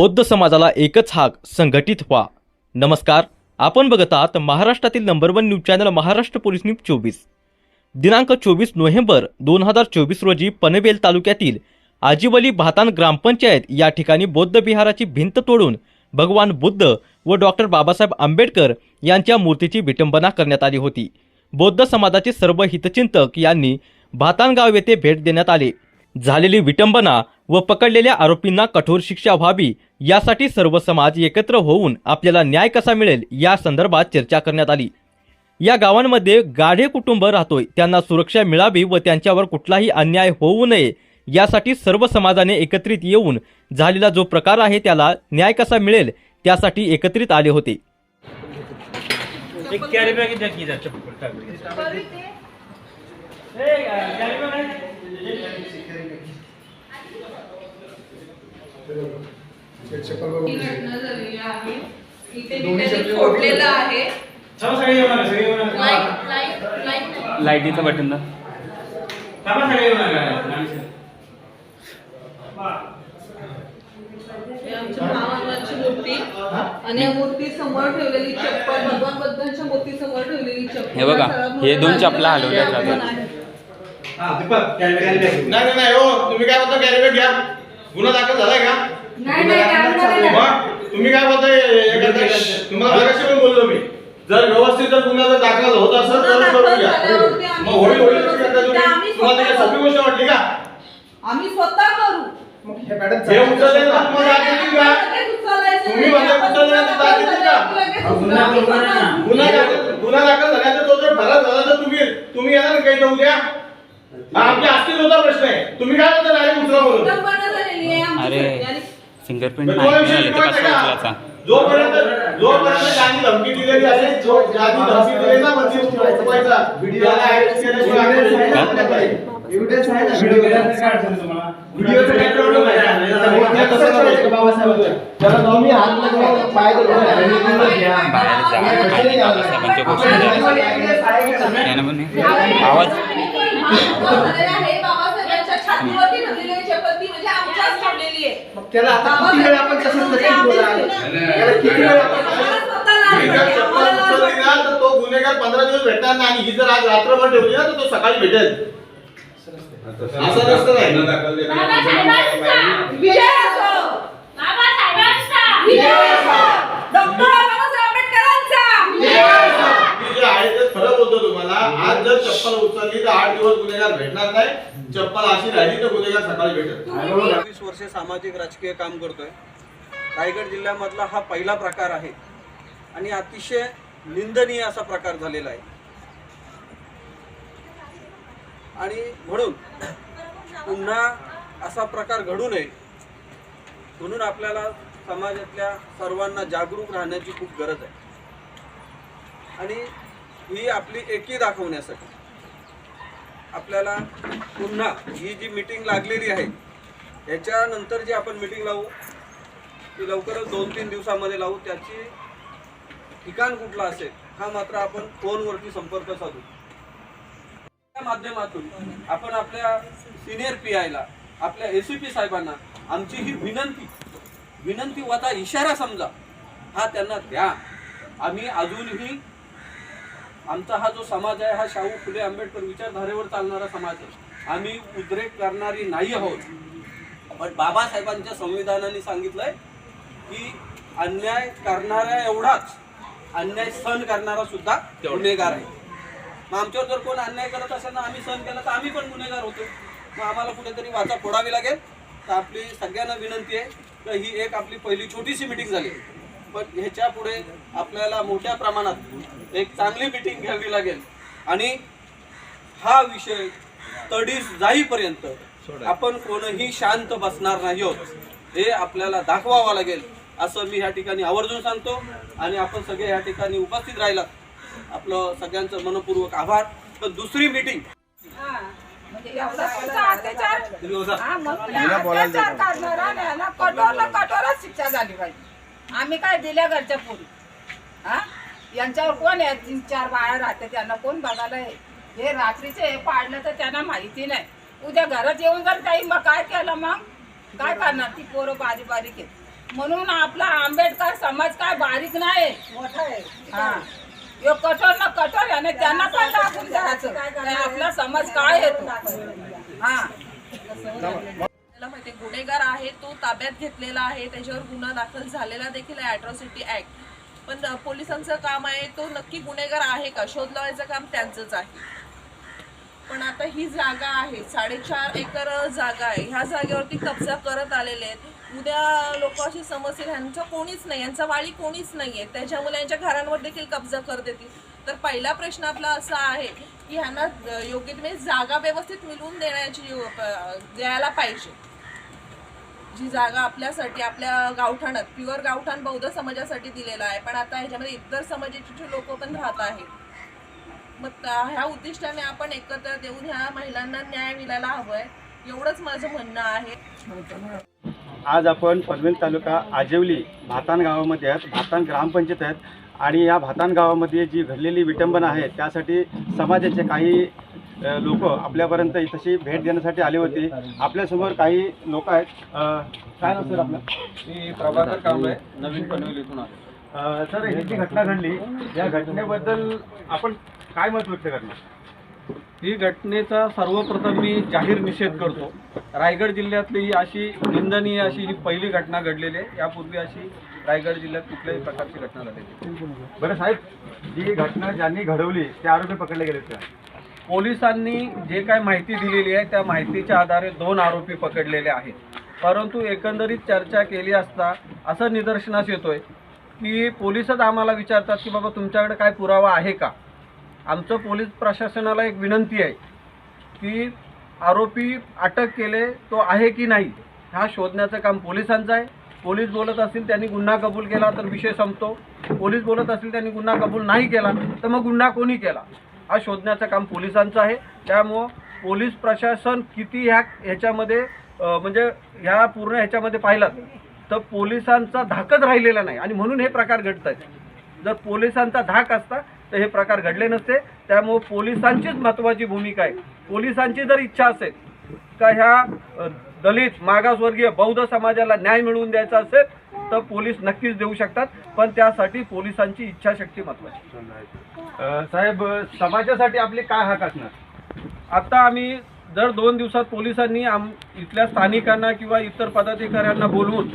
बौद्ध समाजाला एकच हाक संघटित व्हा. नमस्कार आपण बघत आहात महाराष्ट्रातील number one news channel Maharashtra police news चोवीस. दिनांक चोवीस नोव्हेंबर दोन हजार चोवीस रोजी पनवेल तालुक्यातील आजीवली भातान ग्रामपंचायत या ठिकाणी बौद्ध विहाराची भिंत तोडून भगवान बुद्ध व डॉक्टर बाबासाहेब आंबेडकर यांच्या मूर्तीची विटंबना करण्यात आली होती. बौद्ध समाजाचे सर्व हितचिंतक यांनी भातानगाव येथे भेट देण्यात आले. झालेली विटंबना व पकडलेल्या आरोपींना कठोर शिक्षा व्हावी यासाठी सर्व समाज एकत्र होऊन आपल्याला न्याय कसा मिळेल या संदर्भात चर्चा करण्यात आली. या गावांमध्ये गाढे कुटुंब राहतोय त्यांना सुरक्षा मिळावी व त्यांच्यावर कुठलाही अन्याय होऊ नये यासाठी सर्व समाजाने एकत्रित येऊन झालेला जो प्रकार आहे त्याला न्याय कसा मिळेल त्यासाठी एकत्रित आले होते एक कॅरी बॅग द्या की जास्त फुकट टाकली. ए, कॅरी बॅग आहे? ही घटना झालेली आहे इथे मी त्याने फोडलेलं आहे थांबा, सगळे येऊ नका, सगळे येऊ नका. लाइट लाइट लाइट नाही. लाईटीचं बटन. थांबा, सगळे नका. हे आमच्या महामानवाची मूर्ती आणि या मूर्ती समोर ठेवलेली चप्पल भगवान बुद्धांच्या मूर्ती समोर ठेवलेली चप्पल हे बघा, हा दोन चपला हलवल्या जातात. आहे. हा, दीपक. नाही नाही नाही हो तुम्ही काय बोलता कॅरीबॅग घ्या गुन्हा दाखल झालाय का? नाही नाही कॅमेरा नाही. मग तुम्ही काय बोलताय एखाद्या- तुम्हाला मगाशी पण बोललो मी. जर व्यवस्थित जर गुन्हा जर दाखल होत असेल तर गुन्हा करून दाखल घ्या. झाल्यावरती आम्ही मग होईल होईल तुम्ही- आम्ही तुम्हाला ती सोपी गोष्ट वाटली का? आम्ही स्वतः करू. हे उचलले ना तुम्हाला दाद देतील का? लगेच उचलायचं तुम्ही नाही. आपण उचलले ना, दाद देतील का? लगेच गुन्हा ना. गुन्हा दाखल गुन्हा दाखल झाल्यानंतर तो जर फरार झाला तर तुम्ही तुम्ही येणार ना काही तर उद्या? आमच्या अस्तित्वाचा प्रश्न आहे. तुम्ही काय बोलता डायरेक्ट उचला आमची अरे फिंगरप्रिंट नाही जोपर्यंत जोपर्यंत त्यांनी धमकी दिलेली असेल जो ज्यांनी धमकी दिली ना म्हणजे नाही. एव्हिडन्स आहे ना व्हिडिओ काय? व्हिडिओचं प्रॉब्लेम आहे कसं ठेवायचं का बाबासाहेबांचं? त्याला तुम्ही हात लावून पाय धरून घ्या. आवाज. म्हणजे आमच्याच ठेवलेली आहे. मग त्याला आता किती वेळ आपण तसंच नक्कीच बोलायला त्याला किती वेळ आपण तो गुन्हेगार पंधरा दिवस भेटणार नाही आणि ही जर आज रात्रभर ठेवली ना तर तो सकाळी भेटेल. असं नसतं नाही. विजय असो. विजय असो. डॉक्टर बाबासाहेब आंबेडकरांचा विजय असो मी जे आहे ते खरं बोलतो तुम्हाला आज जर चप्पल उचलली तर आठ दिवस गुन्हेगार भेटणार नाही. चप्पल अशी राहिली तर गुन्हेगार सकाळी भेटत वीस वर्षे सामाजिक राजकीय काम करतोय. रायगड जिल्ह्यामधला हा पहिला प्रकार आहे. आणि अतिशय निंदनीय असा प्रकार झालेला आहे. आणि म्हणून पुन्हा असा प्रकार घडू नये. म्हणून आपल्याला समाजातल्या सर्वांना जागरूक राहण्याची खूप गरज आहे. आणि ही आपली एकी दाखवण्यासाठी. आपल्याला पुन्हा ही जी मीटिंग लागलेली आहे याच्यानंतर जी आपण मीटिंग लावू ती लवकरच दोन तीन दिवसामध्ये लावू त्याची ठिकाण कुठलं असेल हा मात्र आपण फोनवरती संपर्क साधू. त्या माध्यमातून आपण आपल्या सिनियर पी आयला आपल्या ए सी पी साहेबांना आमची ही विनंती विनंती वता इशारा समजा हा त्यांना द्या. आम्ही अजूनही आमचा हा जो समाज आहे हा शाहू फुले आंबेडकर विचारधारेवर चालणारा समाज आहे. आम्ही उद्रेक करणारी नाही आहोत. पण बाबासाहेबांच्या संविधानाने सांगितलंय की अन्याय करणाऱ्या एवढाच अन्याय सहन करणारा सुद्धा गुन्हेगार आहे. मग आमच्यावर जर कोण अन्याय करत असेल ना आम्ही सहन केला तर आम्ही पण गुन्हेगार होतो. मग आम्हाला कुठेतरी वाचा फोडावी लागेल. तर आपली सगळ्यांना विनंती आहे तर ही एक आपली पहिली छोटीशी मिटिंग झाली. पण ह्याच्या पुढे आपल्याला मोठ्या प्रमाणात एक चांगली मिटिंग घ्यावी लागेल. आणि हा विषय तडीस जाईपर्यंत आपण कोणही शांत बसणार नाही आहोत. हे आपल्याला दाखवावं लागेल. असं मी ह्या ठिकाणी आवर्जून सांगतो. आणि आपण सगळे ह्या ठिकाणी उपस्थित राहिलात. आपलं सगळ्यांचं मनपूर्वक आभार. पण दुसरी मिटिंग कठोरच शिक्षा झाली पाहिजे. आम्ही काय दिल्या घरच्या पोरी? हा? यांच्यावर कोण आहे? तीन चार बाया राहते त्यांना कोण बघायला आहे हे रात्रीचे हे पाडलं तर त्यांना माहिती नाही. उद्या घरात येऊन जर काही मग काय केलं मग? काय करणार ती पोरं बारीक बारीक आहेत म्हणून आपला आंबेडकर समाज काय बारीक नाही. मोठा आहे. हा. यो कठोर ना कठोर आणि त्यांना पण दाखवून द्यायचं आपला समाज काय येतो हा. आपल्याला गुन्हेगार आहे तो ताब्यात घेतलेला आहे त्याच्यावर गुन्हा दाखल झालेला देखील आहे अॅट्रॉसिटी ऍक्ट पण पोलिसांचं काम आहे तो नक्की गुन्हेगार आहे का? शोध लावायचं काम त्यांचंच आहे. पण आता ही जागा आहे साडेचार एकर जागा आहे. ह्या जागेवरती कब्जा करत आलेले आहेत. उद्या लोक अशी समजतील ह्यांचं कोणीच नाही यांचा वाळी कोणीच नाही आहे. त्याच्यामुळे यांच्या घरांवर देखील कब्जा कर देतील. तर पहिला प्रश्न आपला असा आहे की ह्यांना योग्य तुम्ही म्हणजे जागा व्यवस्थित मिळवून देण्याची द्यायला पाहिजे. जी जागा आपल्यासाठी आपल्या गावठाणात प्युअर गावठाण बौद्ध समाजासाठी दिलेला आहे. पण आता ह्याच्यामध्ये इतर समाजाचे लोक पण राहत आहेत मग त्या- ह्या उद्दिष्टाने आपण एकत्र देऊन ह्या महिलांना न्याय मिळायला हवंय एवढंच माझं म्हणणं आहे. आज आपण पनवेल तालुका आजेवली भातान गावामध्ये आहेत. भातान ग्रामपंचायत आहेत. आणि या भातान गावामध्ये जी घडलेली विटंबना आहे त्यासाठी समाजाचे काही लोक आपल्यापर्यंत तशी भेट देण्यासाठी आले होते. आपल्यासमोर काही लोक आहेत. काय सर आपलं? मी प्रभाकर कांबळे नवीन पनवेल इथून आलो. सर ही जी घटना घडली या घटनेबद्दल आपण काय मत व्यक्त करणार? ही घटनेचा सर्वप्रथम मी जाहीर निषेध करतो. रायगड जिल्ह्यातली ही अशी निंदनीय अशी ही पहिली घटना घडलेली आहे. यापूर्वी अशी रायगड जिल्ह्यात कुठल्याही प्रकारची घटना झालेली. बरं साहेब जी घटना ज्यांनी घडवली ते आरोपी पकडले गेले का? पोलिसांनी जे काय माहिती दिलेली आहे त्या माहितीच्या आधारे दोन आरोपी पकडलेले आहेत. परंतु एकंदरीत चर्चा केली असता असं निदर्शनास येतोय की पोलिसच आम्हाला विचारतात की बाबा तुमच्याकडे काय पुरावा आहे का? आमचं पोलीस प्रशासनाला एक विनंती आहे की आरोपी अटक केले तो आहे की नाही हा शोधण्याचं काम पोलिसांचं आहे. पोलीस बोलत असतील त्यांनी गुन्हा कबूल केला तर विषय संपतो. पोलीस बोलत असतील त्यांनी गुन्हा कबूल नाही केला तर मग गुन्हा कोणी केला? हा शोधण्याचं काम पोलिसांचं आहे. त्यामुळं पोलीस प्रशासन किती ह्या ह्याच्यामध्ये म्हणजे ह्या पूर्ण ह्याच्यामध्ये पाहिलं तर पोलिसांचा धाकच राहिलेला नाही. आणि म्हणून हे प्रकार घडत आहेत जर पोलिसांचा धाक असता तर हे प्रकार घडले नसते. त्यामुळं पोलिसांचीच महत्त्वाची भूमिका आहे. पोलिसांची जर इच्छा असेल का ह्या दलित मागासवर्गीय बौद्ध समाजाला न्याय मिळवून द्यायचा असेल तर पोलीस नक्कीच देऊ शकतात. पण त्यासाठी पोलिसांची इच्छाशक्ती महत्त्वाची. अ, साहेब समाजासाठी आपले काय हक असणार? आता आम्ही जर दोन दिवसात पोलिसांनी आम इथल्या स्थानिकांना किंवा इतर पदाधिकाऱ्यांना बोलवून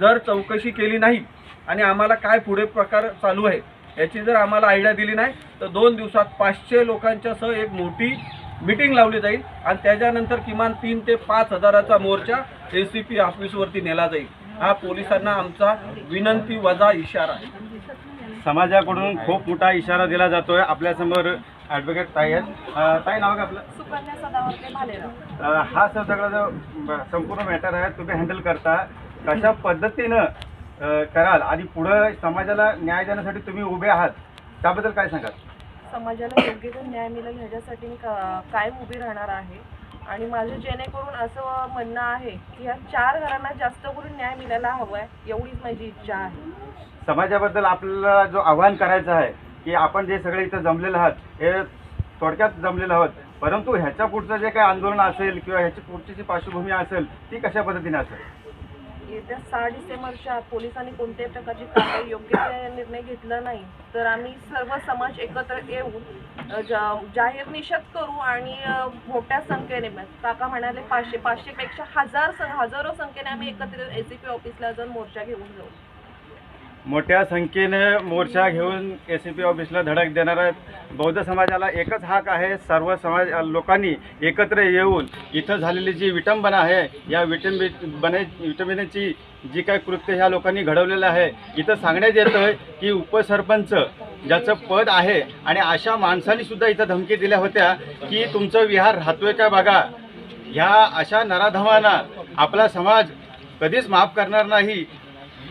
जर चौकशी केली नाही आणि आम्हाला काय पुढे प्रकार चालू आहे याची जर आम्हाला आयडिया दिली नाही तर दोन दिवसात पाचशे लोकांच्यासह एक मोठी मिटिंग लावली जाईल आणि त्याच्यानंतर किमान तीन ते पाच हजाराचा मोर्चा ए सी पी ऑफिसवरती नेला जाईल. हा पोलिसांना आमचा विनंती वजा इशारा आहे. समाजाकडून खूप मोठा इशारा दिला जातोय. आपल्यासमोर ॲडव्होकेट ताई आहेत. ताई नाव का आपलं? सुकन्या सदावर्ते भालेराव. अ, हा सर सगळा जो ब- संपूर्ण मॅटर आहे तुम्ही हँडल करता. कशा पद्धतीनं अ, कराल? आणि पुढं समाजाला न्याय देण्यासाठी तुम्ही उभे आहात. त्याबद्दल काय सांगाल? समाजाला योग्य तो न्याय मिळेल ह्याच्यासाठी मी का कायम उभी राहणार आहे. आणि माझं जेणेकरून असं म्हणणं आहे की ह्या चार घरांना जास्त करून न्याय मिळायला हवा आहे एवढीच माझी इच्छा आहे. समाजाबद्दल आपल्याला जो आव्हान करायचं आहे की आपण जे सगळे इथं जमलेलं आहात हे थोडक्यात जमलेलं आहोत. परंतु ह्याच्या पुढचं जे काही आंदोलन असेल किंवा ह्याची पुढची जी पार्श्वभूमी असेल ती कशा पद्धतीने असेल? येत्या सहा डिसेंबरच्या आत पोलिसांनी कोणत्याही प्रकारची कारवाई योग्य ते निर्णय घेतला नाही. तर आम्ही सर्व समाज एकत्र येऊन जा- जाहीर निषेध करू आणि अ, मोठ्या संख्येने काका म्हणाले पाचशे पाचशेपेक्षा हजार सं- हजारो संख्येने आम्ही एकत्र ए सी पी ऑफिसला जाऊन मोर्चा घेऊन जाऊ. मोठ्या संख्येने मोर्चा घेऊन एस सी पी ऑफिसला धडक देणार आहेत. बौद्ध समाजाला एकच हाक आहे. सर्व समाज लोकांनी एकत्र येऊन इथं झालेली जी विटंबना आहे या विटंबी बने विटंबनेची जी काही कृत्य ह्या लोकांनी घडवलेलं आहे इथं सांगण्यात येतं की उपसरपंच ज्याचं पद आहे आणि अशा माणसांनीसुद्धा इथं धमकी दिल्या होत्या की तुमचं विहार राहतोय का बघा? ह्या अशा नराधमांना आपला समाज कधीच माफ करणार नाही.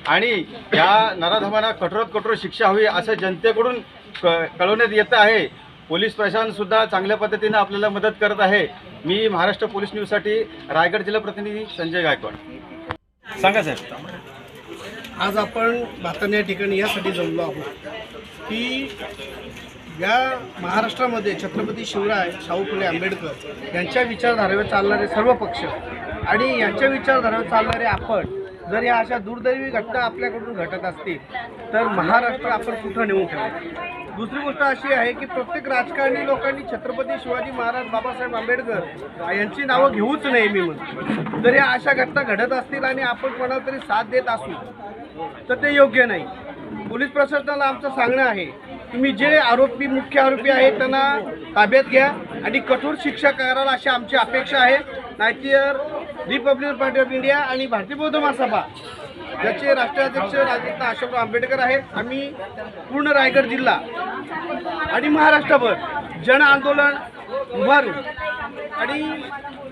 आणि या नराधमांना कठोरात कठोर शिक्षा हवी असं जनतेकडून क कळवण्यात येतं आहे. पोलीस प्रशासन सुद्धा चांगल्या पद्धतीनं आपल्याला मदत करत आहे. मी महाराष्ट्र पोलीस न्यूजसाठी रायगड जिल्हा प्रतिनिधी संजय गायकवाड. सांगा साहेब. आज आपण भातान या ठिकाणी यासाठी जमलो आहोत की या महाराष्ट्रामध्ये छत्रपती शिवराय शाहू फुले आंबेडकर यांच्या विचारधारेवर चालणारे सर्व पक्ष आणि यांच्या विचारधारेवर चालणारे आपण जर या अशा दुर्दैवी घटना आपल्याकडून घटत असतील तर महाराष्ट्र आपण कुठं नेऊ ठेवू दुसरी गोष्ट अशी आहे की प्रत्येक राजकारणी लोकांनी छत्रपती शिवाजी महाराज बाबासाहेब आंबेडकर यांची नावं घेऊच नये मी म्हणतो. जर या अशा घटना घडत असतील आणि आपण कोणाला तरी साथ देत असू तर ते योग्य नाही. पोलीस प्रशासनाला आमचं सांगणं आहे तुम्ही जे आरोपी मुख्य आरोपी आहेत त्यांना ताब्यात घ्या आणि कठोर शिक्षा कराल अशी आमची अपेक्षा आहे. नाहीतर रिपब्लिकन पार्टी ऑफ इंडिया आणि भारतीय बौद्ध महासभा ज्याचे राष्ट्राध्यक्ष राजरत्न अशोकराव आंबेडकर आहेत. आम्ही पूर्ण रायगड जिल्हा आणि महाराष्ट्रभर जन आंदोलन उभारू आणि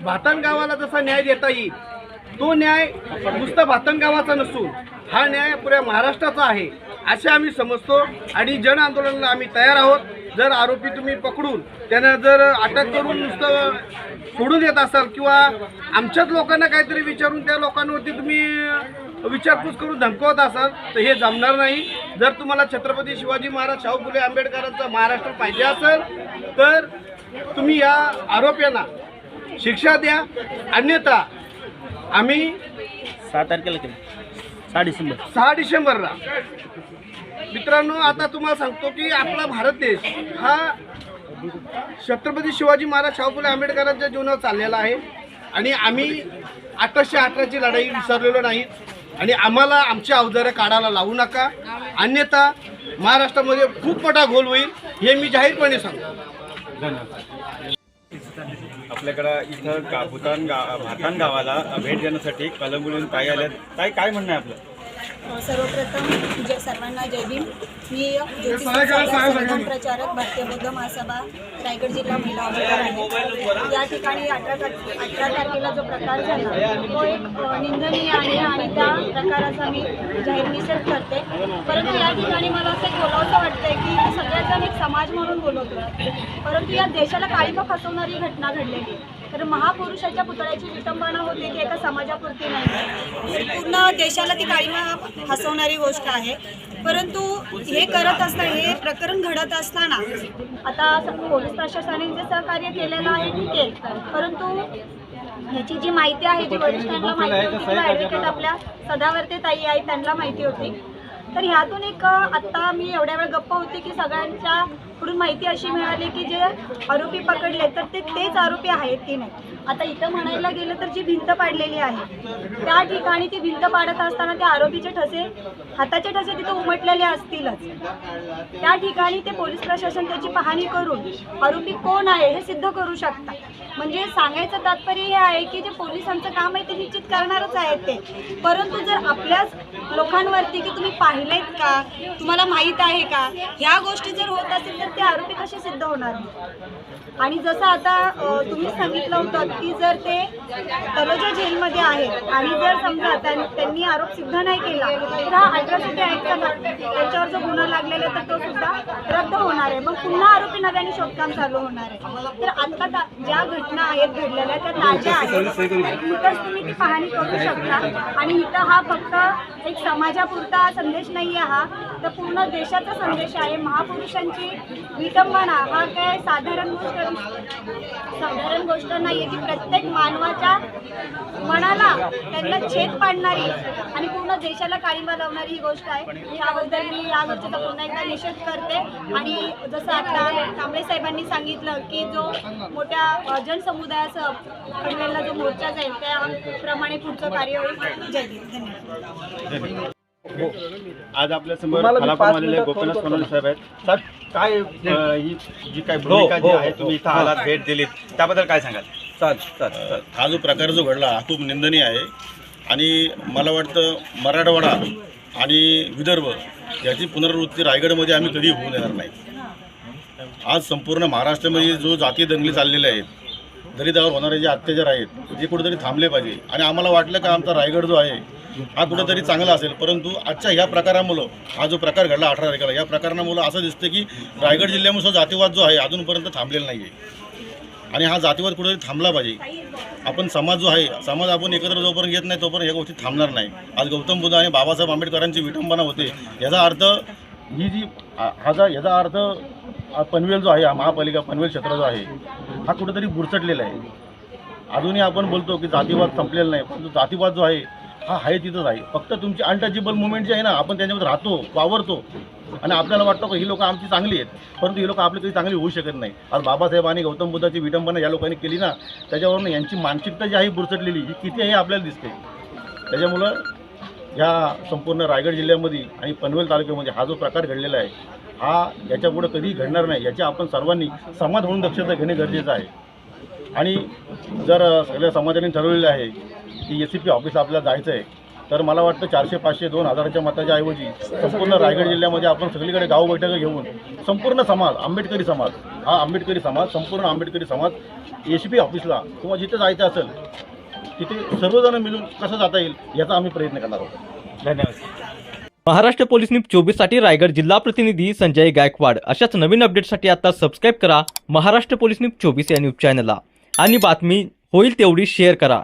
भातन गावाला जसा न्याय देता येईल तो न्याय नुसता भातन गावाचा नसून हा न्याय पुऱ्या महाराष्ट्राचा आहे असे आम्ही समजतो आणि जन आंदोलनाला आम्ही तयार आहोत. जर आरोपी तुम्ही पकडून त्यांना जर अटक करून नुसतं सोडून देत असाल किंवा आमच्याच लोकांना काहीतरी विचारून त्या लोकांवरती तुम्ही विचारपूस करून धमकवत असाल तर हे जमणार नाही. जर तुम्हाला छत्रपती शिवाजी महाराज शाहू फुले आंबेडकरांचा महाराष्ट्र पाहिजे असेल तर तुम्ही या आरोप्यांना शिक्षा द्या. अन्यथा आम्ही सहा तारखेला केलं. सहा डिसेंबर. सहा डिसेंबरला मित्रांनो आता तुम्हाला सांगतो की आपला भारत देश हा छत्रपती शिवाजी महाराज शाहू फुले आंबेडकरांच्या जीवनात चाललेला आहे. आणि आम्ही अठराशे अठराची लढाई विसरलेलो नाही. आणि आम्हाला आमची अवजारं काढायला लावू नका. अन्यथा महाराष्ट्रामध्ये खूप मोठा घोल होईल हे मी जाहीरपणे सांगतो. आपल्याकडं इथं गा भूतान गा भातान गावाला भेट देण्यासाठी कलंबुलीहून ताई आल्या ताई काय म्हणणं आहे आपलं? सर्वप्रथम जय सर्वांना जय भीम. मी प्रचारक भारतीय बौद्ध महासभा रायगड जिल्हा महिला आमदार आहे. या ठिकाणी अठरा तारखे अठरा तारखेला जो प्रकार झाला तो एक निंदनीय आहे आणि त्या प्रकाराचा मी जाहीर निषेध करते. परंतु या ठिकाणी मला असं एक बोलावंसं वाटतंय की सगळ्याजण एक समाज म्हणून बोलवतो परंतु या देशाला काळीमा फसवणारी घटना घडलेली तर महापुरुषाच्या पुतळ्याची विटंबना होते की एका समाजापुरती नाही. पूर्ण देशाला ती काळीमा हसवणारी गोष्ट आहे. परंतु हे करत असताना हे प्रकरण घडत असताना आता पोलीस प्रशासनाने जे सहकार्य केलेलं आहे ठीक आहे. परंतु ह्याची जी माहिती आहे जी वरिष्ठांना माहिती होती किंवा ॲडव्होकेट आपल्या सदावर्ते ताई आहेत त्यांना माहिती होती. तर ह्यातून एक आत्ता मी एवढ्या वेळ गप्प होते की सगळ्यांच्या कडून माहिती अशी मिळाली की जे आरोपी पकडले तर ते तेच आरोपी आहेत की नाही? आता इथं म्हणायला गेलं तर जी भिंत पाडलेली आहे त्या ठिकाणी ती भिंत पाडत असताना त्या आरोपीचे ठसे हाताचे ठसे तिथं उमटलेले असतीलच. त्या ठिकाणी ते पोलीस प्रशासन त्याची पाहणी करून आरोपी कोण आहे हे सिद्ध करू शकतात. म्हणजे सांगायचं तात्पर्य हे आहे की जे पोलिसांचं काम आहे ते निश्चित करणारच आहेत ते. परंतु जर आपल्याच लोकांवरती की तुम्ही पाहिलेत का तुम्हाला माहीत आहे का ह्या गोष्टी जर होत असेल तर ते आरोपी कसे सिद्ध होणार? आणि जसं आता तुम्ही सांगितलं होतं की जर ते तलोजा जेलमध्ये आहेत आणि जर समजा त्यांनी आरोप सिद्ध नाही केला तर हा अल्ट्रासिटी ॲक्टचा त्यांच्यावर जो गुन्हा लागलेला आहे तर तो सुद्धा रद्द होणार आहे. मग पुन्हा आरोपी नव्याने शोधकाम चालू होणार आहे. तर आता ज्या घटना आहेत घडलेल्या त्या ताज्या आहेत. इथंच तुम्ही ती पाहणी करू शकता. आणि इथं हा फक्त एक समाजापुरता संदेश नाही आहे हा. तर पूर्ण देशाचा संदेश आहे. महापुरुषांची विटंबना हा काय साधारण गोष्ट साधारण गोष्ट नाही आहे की प्रत्येक मानवाच्या मनाला त्यांना छेद पाडणारी आणि पूर्ण देशाला काळीमा लावणारी ही गोष्ट आहे. त्याबद्दल मी या गोष्टीचा पुन्हा एकदा निषेध करते. आणि जसं आता कांबळे साहेबांनी सांगितलं की जो मोठ्या जनसमुदायासह पडलेला जो मोर्चा जाईल त्याप्रमाणे पुढचं कार्य होईल. जय धन्यवाद. आज आपल्यासमोर खालापूर आलेले गोपीनाथ सोनवणे साहेब आहेत. साहेब काय ही जी काय भूमिका जी आहे तुम्ही इथं आलात भेट दिलीत त्याबद्दल काय सांगाल? हा जो प्रकार जो घडला हा खूप निंदनीय आहे. आणि मला वाटतं मराठवाडा आणि विदर्भ याची पुनरावृत्ती रायगडमध्ये आम्ही कधी होऊ देणार नाही. आज संपूर्ण महाराष्ट्रामध्ये जो जाती दंगली चाललेले आहेत दलितावर होणारे जे अत्याचार आहेत ते कुठेतरी थांबले पाहिजे. आणि आम्हाला वाटलं का आमचा रायगड जो आहे हा कुठेतरी चांगला असेल. परंतु आजच्या ह्या प्रकारामुळं हा जो प्रकार घडला अठरा तारखेला या प्रकारामुळं असं दिसतं की रायगड जिल्ह्यामुळे जातीवाद जो आहे अजूनपर्यंत थांबलेला नाही आहे आणि हा जातीवर कुठेतरी थांबला पाहिजे. आपण समाज जो आहे समाज आपण एकत्र जोपर्यंत येत नाही तोपर्यंत या गोष्टी थांबणार नाही. आज गौतम बुद्ध आणि बाबासाहेब आंबेडकरांची विटंबना होते. याचा अर्थ ही जी हा याचा अर्थ पनवेल जो आहे हा महापालिका पनवेल क्षेत्र जो आहे हा कुठेतरी बुरसटलेला आहे. अजूनही आपण बोलतो की जातीवाद संपलेला नाही परंतु जातीवाद जो आहे हा आहे तिथंच आहे फक्त तुमची अनटचेबल मुवमेंट जी आहे ना आपण त्याच्यामध्ये राहतो वावरतो. आणि आपल्याला वाटतं की ही लोक आमची चांगली आहेत परंतु ही लोक आपली कधी चांगली होऊ शकत नाही. आज बाबासाहेब आणि गौतम बुद्धाची विडंबना या लोकांनी केली ना त्याच्यावरून यांची मानसिकता जी आहे बुरसटलेली ही किती आहे आपल्याला दिसते त्याच्यामुळं ह्या संपूर्ण रायगड जिल्ह्यामध्ये आणि पनवेल तालुक्यामध्ये हा जो प्रकार घडलेला आहे हा याच्यापुढं कधी घडणार नाही याची आपण सर्वांनी समाज म्हणून दक्षता घेणे गरजेचं आहे. आणि जर सगळ्या समाजाने ठरवलेलं आहे की एस सी पी ऑफिस आपल्याला जायचं आहे तर मला वाटतं चारशे पाचशे दोन हजाराच्या मताच्या ऐवजी संपूर्ण रायगड जिल्ह्यामध्ये आपण सगळीकडे गाव बैठका घेऊन संपूर्ण समाज आंबेडकरी समाज हा आंबेडकरी समाज संपूर्ण आंबेडकरी समाज एस पी ऑफिसला किंवा जिथे जायचं असेल तिथे सर्वजण मिळून कसं जाता येईल याचा आम्ही प्रयत्न करणार आहोत. धन्यवाद. महाराष्ट्र पोलीस न्यूज चोवीससाठी रायगड जिल्हा प्रतिनिधी संजय गायकवाड. अशाच नवीन अपडेटसाठी आता सबस्क्राईब करा महाराष्ट्र पोलीस न्यूज चोवीस या न्यूज चॅनलला. आणि बातमी होईल तेवढी शेअर करा.